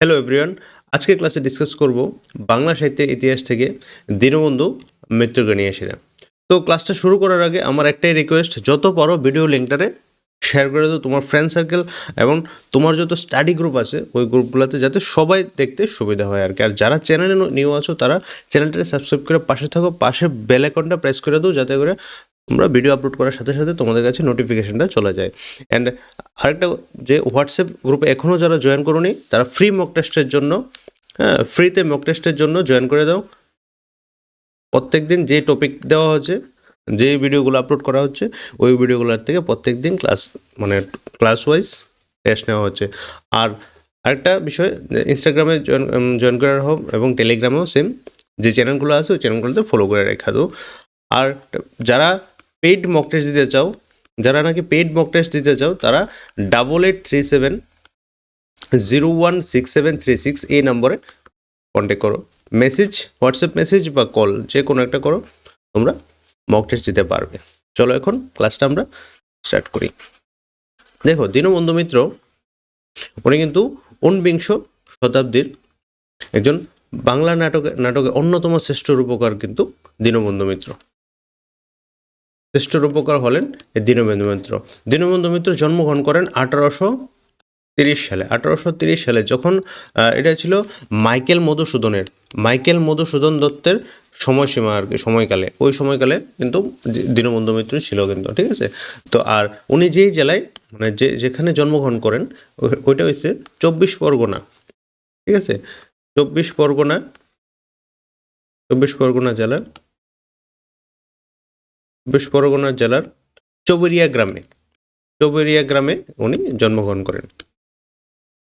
Hello everyone আজকে ক্লাসে discuss করব বাংলা সাহিত্যের ইতিহাস থেকে দীনবন্ধু মিত্রকে নিয়ে এসে। তো ক্লাসটা শুরু করার আগে আমার একটাই রিকোয়েস্ট যত পারো ভিডিও লিঙ্কটারে শেয়ার করে দাও তোমার ফ্রেন্ড সার্কেল এবং তোমার যত স্টাডি গ্রুপ আছে, ওই গ্রুপগুলোতে যাতে সবাই দেখতে সুবিধা হয় আর কি। আর যারা চ্যানেলে নিউ আছো, তারা চ্যানেলটাকে সাবস্ক্রাইব করে পাশে থাকো, পাশে বেল আইকনটা প্রেস করে দাও, যাতে করে তোমরা ভিডিও আপলোড করার সাথে সাথে তোমাদের কাছে নোটিফিকেশানটা চলে যায়। অ্যান্ড আরেকটা যে হোয়াটসঅ্যাপ গ্রুপে এখনও যারা জয়েন করোনি, তারা ফ্রি মক টেস্টের জন্য হ্যাঁ ফ্রিতে মক টেস্টের জন্য জয়েন করে দাও। প্রত্যেক দিন যে টপিক দেওয়া হচ্ছে, যে ভিডিওগুলো আপলোড করা হচ্ছে, ওই ভিডিওগুলোর থেকে প্রত্যেক দিন ক্লাস মানে ক্লাস ওয়াইজ টেস্ট নেওয়া হচ্ছে। আর আরেকটা বিষয় ইনস্টাগ্রামে জয়েন জয়েন করার হোক এবং টেলিগ্রামেও সেম যে চ্যানেলগুলো আছে, ওই চ্যানেলগুলোতে ফলো করে রেখা দাও। আর যারা পেইড মক টেস্ট দিতে চাও, যারা নাকি পেইড মক টেস্ট দিতে চাও, তারা double eight three seven zero one six seven three six এই নম্বরে কন্ট্যাক্ট করো। মেসেজ হোয়াটসঅ্যাপ মেসেজ বা কল যে কোনো একটা করো, তোমরা মক টেস্ট দিতে পারবে। চলো এখন ক্লাসটা আমরা স্টার্ট করি। দেখো, দীনবন্ধু মিত্র, উনি কিন্তু ঊনবিংশ শতাব্দীর একজন বাংলা নাটকে নাটকের অন্যতম শ্রেষ্ঠ রূপকার কিন্তু দীনবন্ধু মিত্র। শ্রেষ্ঠ রূপকার হলেন দীনবন্ধু মিত্র। দীনবন্ধু মিত্র জন্মগ্রহণ করেন আঠারোশো তিরিশ সালে। আঠারোশো তিরিশ সালে যখন এটা ছিল মাইকেল মধুসূদনের, মাইকেল মধুসূদন দত্তের সময়সীমা আর কি, সময়কালে। ওই সময়কালে কিন্তু দীনবন্ধু মিত্র ছিল কিন্তু, ঠিক আছে? তো আর উনি যেই জেলায় মানে যে, যেখানে জন্মগ্রহণ করেন ওইটা হচ্ছে চব্বিশ পরগনা। ঠিক আছে? চব্বিশ পরগনা চব্বিশ পরগনা জেলার চব্বিশ পরগনা জেলার চৌবেরিয়া গ্রামে চৌবেরিয়া গ্রামে উনি জন্মগ্রহণ করেন।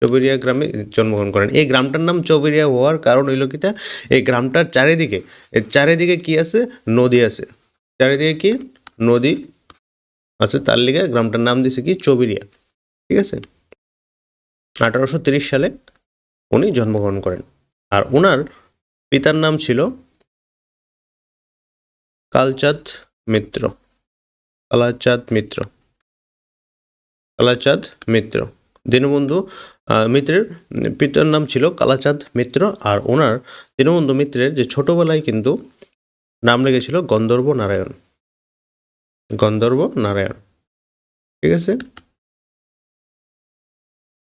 চৌবেরিয়া গ্রামে জন্মগ্রহণ করেন। এই গ্রামটার নাম চৌবেরিয়া হওয়ার কারণ হইল কিটা এই গ্রামটার চারিদিকে চারিদিকে কি আছে? নদী আছে। চারিদিকে কি? নদী আছে। তার লিগে গ্রামটার নাম দিছে কি? চৌবেরিয়া। ঠিক আছে? আঠারোশো সালে উনি জন্মগ্রহণ করেন। আর ওনার পিতার নাম ছিল কালচাঁদ মিত্র। কালাচাঁদ মিত্র। কালাচাঁদ মিত্র। দীনবন্ধু মিত্রের পিতার নাম ছিল কালাচাঁদ মিত্র আর ওনার দীনবন্ধু মিত্রের যে ছোটবেলায় কিন্তু নাম লেগেছিল গন্ধর্ব নারায়ণ। গন্ধর্ব নারায়ণ। ঠিক আছে?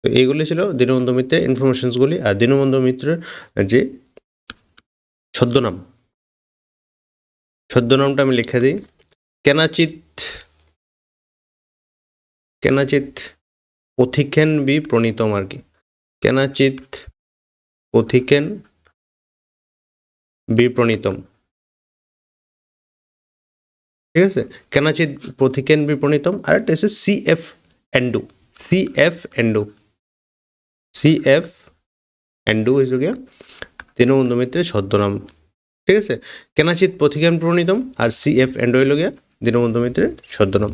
এইগুলি ছিল দীনবন্ধু মিত্রের ইনফরমেশনসগুলি আর দীনবন্ধু মিত্রের যে ছদ্মনাম ছদ্মনামটা আমি লিখে দিই। কেনাচিত কেনাচিত পথিকেন বি প্রণীতম আর কি কেনাচিত পথিকেন বি প্রণীতম। ঠিক আছে? কেনাচিত পথিকেন বি প্রণীতম। আর একটা হচ্ছে C F Andrew. C F Andrew. C F Andrew হয়েছে গিয়া দীনবন্ধু মিত্রের ছদ্মনাম। ঠিক আছে? কেনাচিত পথিকেন প্রণীতম আর সি এফ এন্ডু হইল গিয়া দীনবন্ধু মিত্রের ছদ্মনাম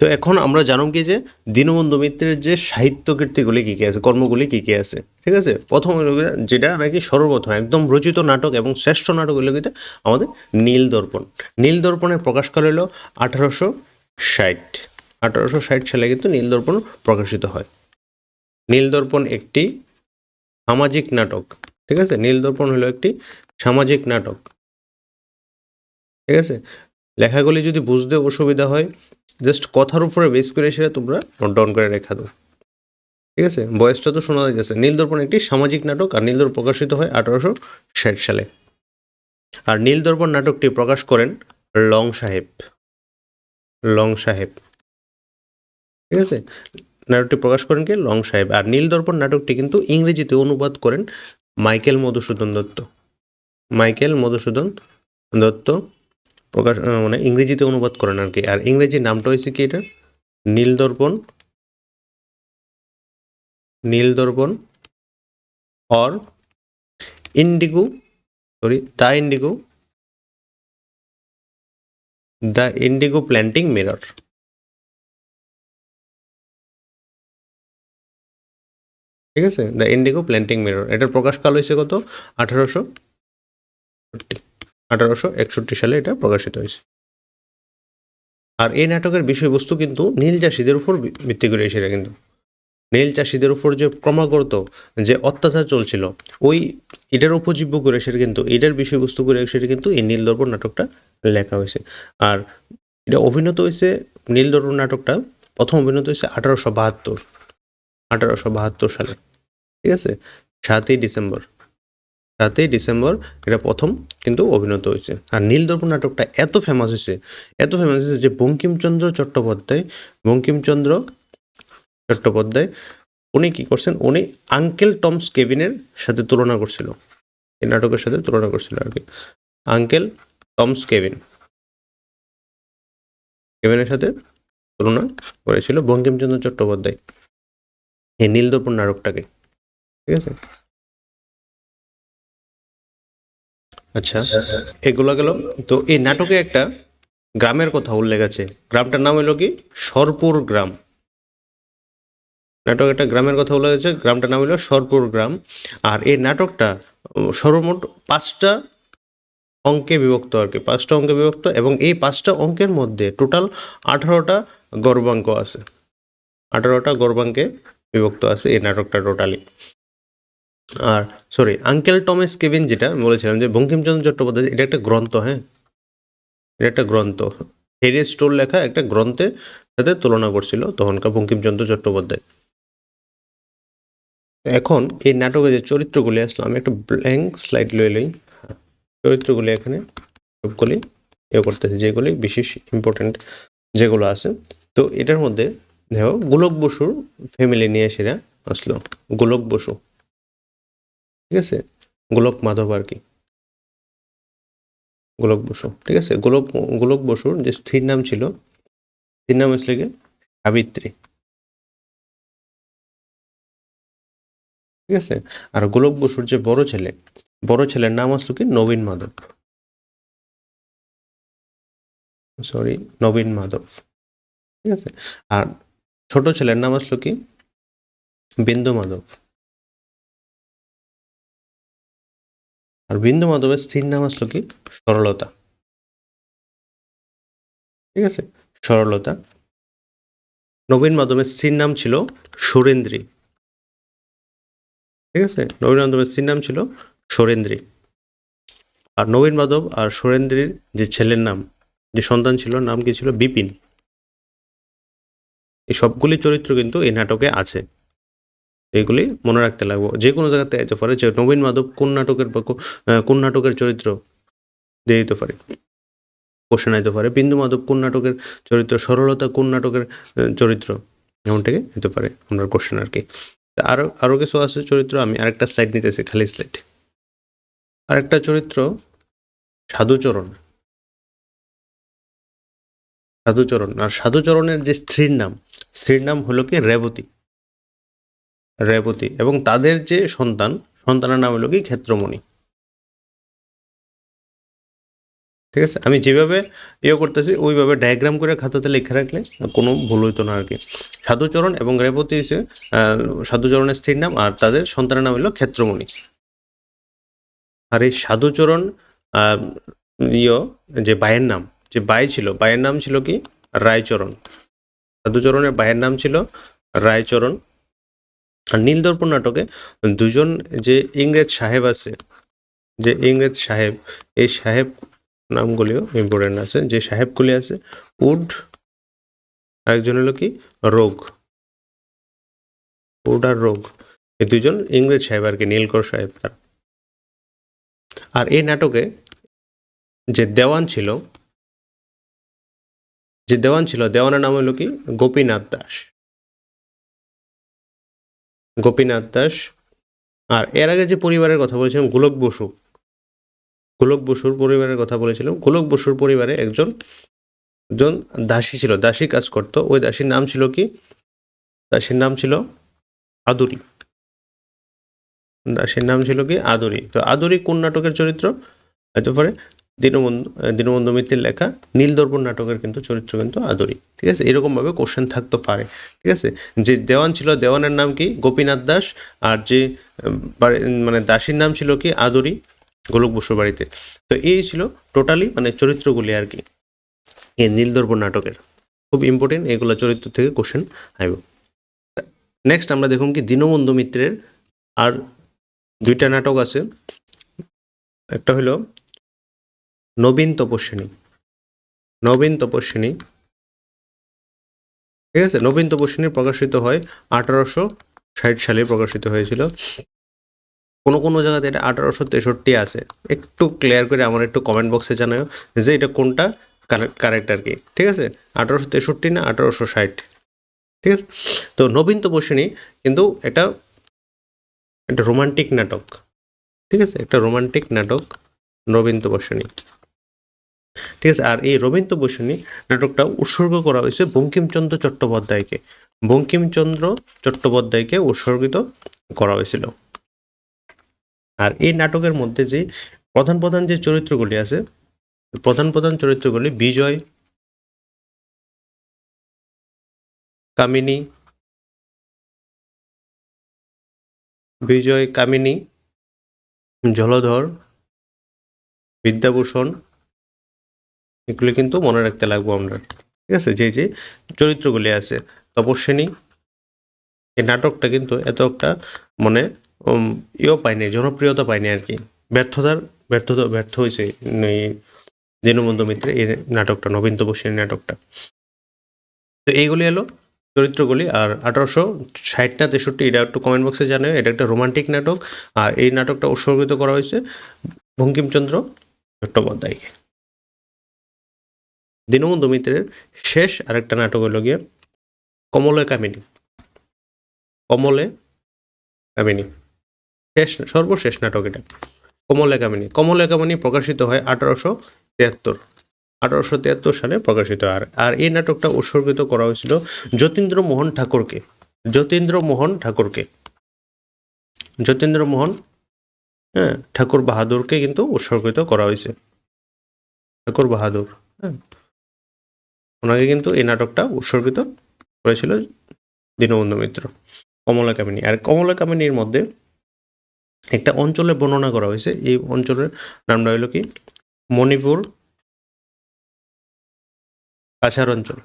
তো এখন আমরা জানব কি যে দীনবন্ধু মিত্রের যে সাহিত্য কীর্তিগুলি কী কী আছে, কর্মগুলি কী কী আছে, ঠিক আছে? প্রথম যেটা নাকি সর্বপ্রথম একদম রচিত নাটক এবং শ্রেষ্ঠ নাটক হইল আমাদের নীল দর্পণ। নীল দর্পণের প্রকাশ প্রকাশকাল হইল আঠারোশো ষাট। আঠারোশো ষাট সালে কিন্তু নীল দর্পণ প্রকাশিত হয়। নীল দর্পণ একটি সামাজিক নাটক। ঠিক আছে? নীল দর্পণ হলো একটি সামাজিক নাটক। ঠিক আছে? লেখাগুলি যদি বুঝতে অসুবিধা হয় জাস্ট কথার উপরে বেস করে সেটা তোমরা নোট ডাউন করে রেখা দাও। ঠিক আছে? বয়সটা তো শোনা যাচ্ছে নীল দর্পণ একটি সামাজিক নাটক আর নীল দর্পণ প্রকাশিত হয় আঠারোশো ষাট সালে। আর নীল দর্পণ নাটকটি প্রকাশ করেন লং সাহেব। লং সাহেব। ঠিক আছে? নাটকটি প্রকাশ করেন কে? লং সাহেব। আর নীল দর্পণ নাটকটি কিন্তু ইংরেজিতে অনুবাদ করেন মাইকেল মধুসূদন দত্ত। মাইকেল মধুসূদন দত্ত প্রকাশ মানে ইংরেজিতে অনুবাদ করেন আর কি। আর ইংরেজি নামটা হয়েছে কি এটা? Nil Darpan Nil Darpan or indigo sorry the indigo the indigo planting mirror. ঠিক আছে? দ্য ইন্ডিগো প্ল্যান্টিং মিরর এটার প্রকাশকাল হয়েছে কত? আঠারোশো আঠারোশো একষট্টি সালে এটা প্রকাশিত হয়েছে। আর এই নাটকের বিষয়বস্তু কিন্তু নীল চাষিদের উপর ভিত্তি করে সেটা কিন্তু। নীল চাষিদের উপর যে ক্রমাগত যে অত্যাচার চলছিল, ওই এটার উপজীব্য করে সেটা কিন্তু এটার বিষয়বস্তু করে সেটা কিন্তু এই নীল দর্পণ নাটকটা লেখা হয়েছে। আর এটা অভিনীত হয়েছে, নীল দর্পণ নাটকটা প্রথম অভিনত হয়েছে আঠারোশো বাহাত্তর। আঠারোশো বাহাত্তর সালে। ঠিক আছে? সাতই ডিসেম্বর। সাতই ডিসেম্বর এটা প্রথম কিন্তু অভিনীত হয়েছে। আর নীল দর্পণ নাটকটা এত ফেমাস হয়েছে, এত ফেমাস হয়েছে যে বঙ্কিমচন্দ্র চট্টোপাধ্যায় বঙ্কিমচন্দ্র চট্টোপাধ্যায়, উনি কি করছেন? উনি আঙ্কেল টমস কেবিনের সাথে তুলনা করছিল। এই নাটকের সাথে তুলনা করছিল আর কি। আঙ্কেল টমস কেবিন কেবিনের সাথে তুলনা করেছিল বঙ্কিমচন্দ্র চট্টোপাধ্যায়। এই নীলদর্পণ নাটকটাকে ঠিক আছে? আচ্ছা এগুলো গেল। তো এই নাটকে একটা গ্রামের কথা উল্লেখ আছে। গ্রামটার নাম হলো কি? সরপুর গ্রাম। নাটক একটা গ্রামের কথা উল্লেখ আছে। গ্রামটার নাম হলো সরপুর গ্রাম। আর এই নাটকটা সর্বমোট পাঁচটা অঙ্কে বিভক্ত আর কি। পাঁচটা অঙ্কে বিভক্ত এবং এই পাঁচটা অঙ্কের মধ্যে টোটাল আঠারোটা গর্বাঙ্ক আছে। আঠারোটা গর্বাঙ্কে বিভক্ত আছে এই নাটকটা টোটালি আর সরি আঙ্কেল টমেস কেভিন যেটা আমি বলেছিলাম যে বঙ্কিমচন্দ্র চট্টোপাধ্যায়, এটা একটা গ্রন্থ হ্যাঁ? এটা একটা গ্রন্থ। হেরি স্টোর লেখা একটা গ্রন্থের সাথে তুলনা করছিল তখনকার বঙ্কিমচন্দ্র চট্টোপাধ্যায়। এখন এই নাটকে যে চরিত্রগুলি আসলো, আমি একটা ব্ল্যাঙ্ক স্লাইড লয়ে লই। চরিত্রগুলি এখানে সবগুলি ইয়ে করতেছে যেগুলি বিশেষ ইম্পর্টেন্ট যেগুলো আছে। তো এটার মধ্যে দেখো, গোলক বসুর ফ্যামিলি নিয়ে সেরা আসলো। গোলক বসু। ঠিক আছে? গোলক মাধব আর কি। গোলক বসু। ঠিক আছে? গোলক গোলক বসুর যে স্ত্রীর নাম ছিল, স্ত্রীর নাম হচ্ছে কি? সাবিত্রী। ঠিক আছে? আর গোলক বসুর যে বড় ছেলে, বড় ছেলের নাম আসলো কি? নবীন মাধব। সরি নবীন মাধব। ঠিক আছে? আর ছোট ছেলের নাম আসলো কি? বিন্দু মাধব। আর বিন্দু মাধবের স্ত্রীর নাম আসলো কি? সরলতা। ঠিক আছে? সরলতা। নবীন মাধবের স্ত্রীর নাম ছিল সুরেন্দ্রী। ঠিক আছে? নবীন মাধবের স্ত্রীর নাম ছিল সুরেন্দ্রী। আর নবীন মাধব আর সুরেন্দ্রীর যে ছেলের নাম, যে সন্তান ছিল, নাম কি ছিল? বিপিন। এই সবগুলি চরিত্র কিন্তু এই নাটকে আছে। এইগুলি মনে রাখতে লাগবো। যে কোনো জায়গাতে যেতে পারে যে নবীন মাধব কোন নাটকের কোন নাটকের চরিত্র দিয়ে দিতে পারে? কোশ্চেন আইতে পারে। বিন্দু মাধব কোন নাটকের চরিত্র? সরলতা কোন নাটকের চরিত্র? এমনটাকে হতে পারে আমরা কোশ্চেন আর কি। তা আরও আরও কিছু আছে চরিত্র? আমি আরেকটা স্লাইড নিতেছি, খালি স্লাইড আরেকটা চরিত্র সাধুচরণ। সাধুচরণ। আর সাধুচরণের যে স্ত্রীর নাম স্ত্রীর নাম হলো কি? রেবতী। রেবতী। এবং তাদের যে সন্তান, সন্তানের নাম হলো কি? ক্ষেত্রমণি। ঠিক আছে? আমি যেভাবে ইয়ে করতেছি, ওইভাবে ডায়াগ্রাম করে খাতাতে লিখে রাখলে কোনো ভুল হইতো না আর কি সাধুচরণ এবং রেবতী হচ্ছে সাধুচরণের স্ত্রীর নাম আর তাদের সন্তানের নাম হলো ক্ষেত্রমণি। আর এই সাধুচরণ ইয়, যে ভাইয়ের নাম, যে বাই ছিল ভাইয়ের নাম ছিল কি? রায়চরণ। সাধুচরণের ভাইয়ের নাম ছিল রায়চরণ। আর নীলদর্পণ নাটকে দুজন যে ইংরেজ সাহেব আছে, যে ইংরেজ সাহেব, এই সাহেব নামগুলিও ইম্পর্টেন্ট আছে, যে সাহেবগুলি আছে, উড, আরেকজন হলো কি? রোগ। উড আর রোগ, এই দুজন ইংরেজ সাহেব আর কি, নীলকর সাহেব তার। আর এই নাটকে যে দেওয়ান ছিল যে দেওয়ান ছিল, দেওয়ানের নাম হলো কি? গোপীনাথ দাস। গোপীনাথ দাস। আর এর আগে যে পরিবারের কথা বলেছিলাম, গোলক বসু। গোলক বসুর পরিবারের কথা বলেছিলাম। গোলক বসুর পরিবারে একজন একজন দাসী ছিল, দাসী কাজ করতো। ওই দাসীর নাম ছিল কি? দাসীর নাম ছিল আদুরি। দাসীর নাম ছিল কি? আদুরি। তো আদুরি কোন নাটকের চরিত্র? হয়তো পারে। দীনবন্ধু দীনবন্ধু মিত্রের লেখা নীলদর্পণ নাটকের কিন্তু চরিত্র কিন্তু আদরি। ঠিক আছে? এরকমভাবে কোশ্চেন থাকতে পারে। ঠিক আছে? যে দেওয়ান ছিল, দেওয়ানের নাম কি? গোপীনাথ দাস। আর যে মানে দাসীর নাম ছিল কি? আদরি, গোলক বসুর বাড়িতে। তো এই ছিল টোটালি মানে চরিত্রগুলি আর কি, এই নীলদর্পণ নাটকের। খুব ইম্পর্টেন্ট এগুলো চরিত্র থেকে কোশ্চেন আইব। নেক্সট আমরা দেখুন কি, দীনবন্ধু মিত্রের আর দুইটা নাটক আছে। একটা হলো নবীন তপস্বিনী। নবীন তপস্বিনী। ঠিক আছে? নবীন তপস্বিনী প্রকাশিত হয় আঠারোশো ষাট সালে প্রকাশিত হয়েছিল। কোনো কোনো জায়গাতে এটা আঠারোশো তেষট্টি আছে। একটু ক্লিয়ার করে আমার একটু কমেন্ট বক্সে জানাও যে এটা কোনটা কারেক্ট আর কি। ঠিক আছে? আঠারোশো তেষট্টি না আঠারোশো ষাট। ঠিক আছে? তো নবীন তপস্বিনী কিন্তু এটা একটা রোমান্টিক নাটক। ঠিক আছে? একটা রোমান্টিক নাটক নবীন তপস্বিনী। ঠিক আছে? আর এই রবীন্দ্র তপস্বিনী নাটকটা উৎসর্গ করা হয়েছে বঙ্কিমচন্দ্র চট্টোপাধ্যায়কে। বঙ্কিমচন্দ্র চট্টোপাধ্যায়কে উৎসর্গিত করা হয়েছিল। আর এই নাটকের মধ্যে যে প্রধান প্রধান যে চরিত্রগুলি আছে, প্রধান প্রধান চরিত্রগুলি বিজয়, কামিনী বিজয়, কামিনী, জলধর, বিদ্যাভূষণ এগুলি কিন্তু মনে রাখতে লাগবো আমরা। ঠিক আছে? যে যে চরিত্রগুলি আছে। তপস্বিনী এই নাটকটা কিন্তু এত একটা মানে ইয়েও পায়নি, জনপ্রিয়তা পায়নি আর কি। ব্যর্থতার, ব্যর্থতা, ব্যর্থ হয়েছে দীনবন্ধু মিত্রের এই নাটকটা, নবীন তপস্বিনী নাটকটা। তো এইগুলি এলো চরিত্রগুলি। আর আঠারোশো ষাট না তেষট্টি, এটা একটু কমেন্ট বক্সে জানে এটা একটা রোমান্টিক নাটক। আর এই নাটকটা উৎসর্গিত করা হয়েছে বঙ্কিমচন্দ্র চট্টোপাধ্যায়কে। দীনবন্ধু মিত্রের শেষ আরেকটা নাটক হলো গিয়ে কমলে কামিনী। কমলে কামিনী। শেষ সর্বশেষ নাটক এটা। কমলে কামিনী। কমলে কামিনী প্রকাশিত হয় আঠারোশো তিয়াত্তর। আঠারোশো তিয়াত্তর সালে প্রকাশিত আর আর এই নাটকটা উৎসর্গিত করা হয়েছিল যতীন্দ্র মোহন ঠাকুরকে। যতীন্দ্র মোহন ঠাকুরকে। যতীন্দ্র মোহন হ্যাঁ ঠাকুর বাহাদুরকে কিন্তু উৎসর্গিত করা হয়েছে। ঠাকুর বাহাদুর হ্যাঁ। ওনাকে কিন্তু এই নাটকটা উৎসর্গিত করেছিল দীনবন্ধু মিত্র, কমলা কামিনী। আর কমলা কামিনীর মধ্যে একটা অঞ্চলের বর্ণনা করা হয়েছে, এই অঞ্চলের নামটা হলো কি? মণিপুর কাছাড় অঞ্চল।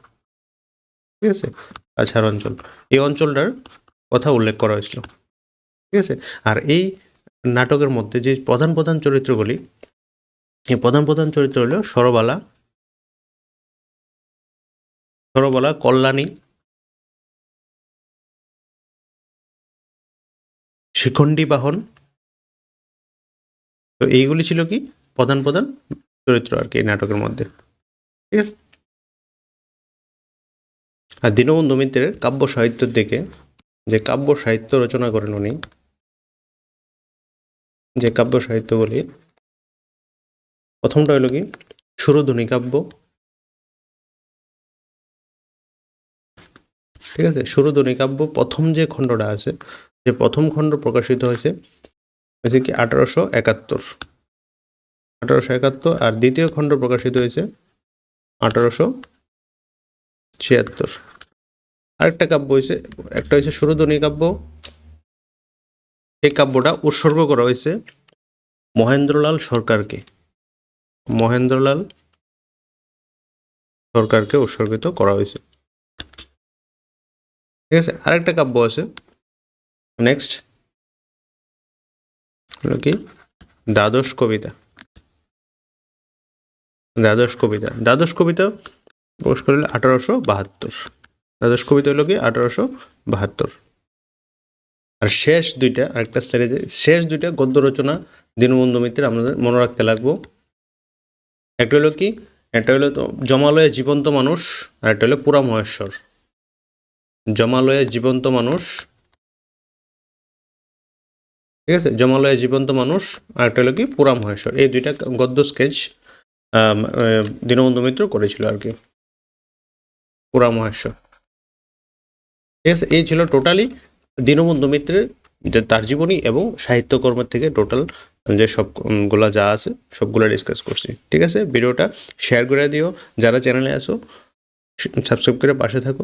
ঠিক আছে? কাছাড় অঞ্চল। এই অঞ্চলটার কথা উল্লেখ করা হয়েছিল। ঠিক আছে? আর এই নাটকের মধ্যে যে প্রধান প্রধান চরিত্রগুলি, এই প্রধান প্রধান চরিত্র হলো সরবালা সরবালা কল্যাণী। শিখণ্ডী বাহন। তো এইগুলি ছিল কি? প্রধান প্রধান চরিত্র আর কি এই নাটকের মধ্যে। ঠিক আছে? আর দীনবন্ধু মিত্রের কাব্য সাহিত্যের দিকে যে কাব্য সাহিত্য রচনা করেন উনি, যে কাব্য সাহিত্যগুলি, প্রথমটা হলো কি? সুরধ্বনি কাব্য। ঠিক আছে? সুরধ্বনি কাব্য প্রথম যে খণ্ডটা আছে, যে প্রথম খণ্ড প্রকাশিত হয়েছে হয়েছে কি আঠারোশো একাত্তর। আঠারোশো একাত্তর আর দ্বিতীয় খণ্ড প্রকাশিত হয়েছে আঠারোশো ছিয়াত্তর। আরেকটা কাব্য হয়েছে, একটা হয়েছে সুরধ্বনি কাব্য। এই কাব্যটা উৎসর্গ করা হয়েছে মহেন্দ্রলাল সরকারকে। মহেন্দ্রলাল সরকারকে উৎসর্গিত করা হয়েছে। ঠিক আছে? আরেকটা কাব্য আছে। নেক্সট হলো কি? দ্বাদশ কবিতা। দ্বাদশ কবিতা। দ্বাদশ কবিতা প্রকাশ করলে আঠারোশো বাহাত্তর। দ্বাদশ কবিতা হলো কি? আঠারোশো বাহাত্তর। আর শেষ দুইটা, আরেকটা স্টাইলে শেষ দুইটা গদ্য রচনা দীনবন্ধু মিত্রের আমাদের মনে রাখতে লাগবো। একটা হলো কি? একটা হলো জমালয়ে জীবন্ত মানুষ, আর একটা হলো পুরা মহেশ্বর। জমালয়ে জীবন্ত মানুষ। ঠিক আছে? জমালয়ে জীবন্ত মানুষ আর একটা হলো কি? পুরা মহেশ্বর এই দুইটা গদ্য স্কেচ দীনবন্ধু মিত্র করেছিল আর কি। পুরা মহেশ্বর ঠিক আছে? এই ছিল টোটালি দীনবন্ধু মিত্রের যে তার জীবনী এবং সাহিত্যকর্মের থেকে টোটাল যে সবগুলা যা আছে, সবগুলো ডিসকাস করছি। ঠিক আছে? ভিডিওটা শেয়ার করে দিও। যারা চ্যানেলে আসো সাবস্ক্রাইব করে পাশে থাকো।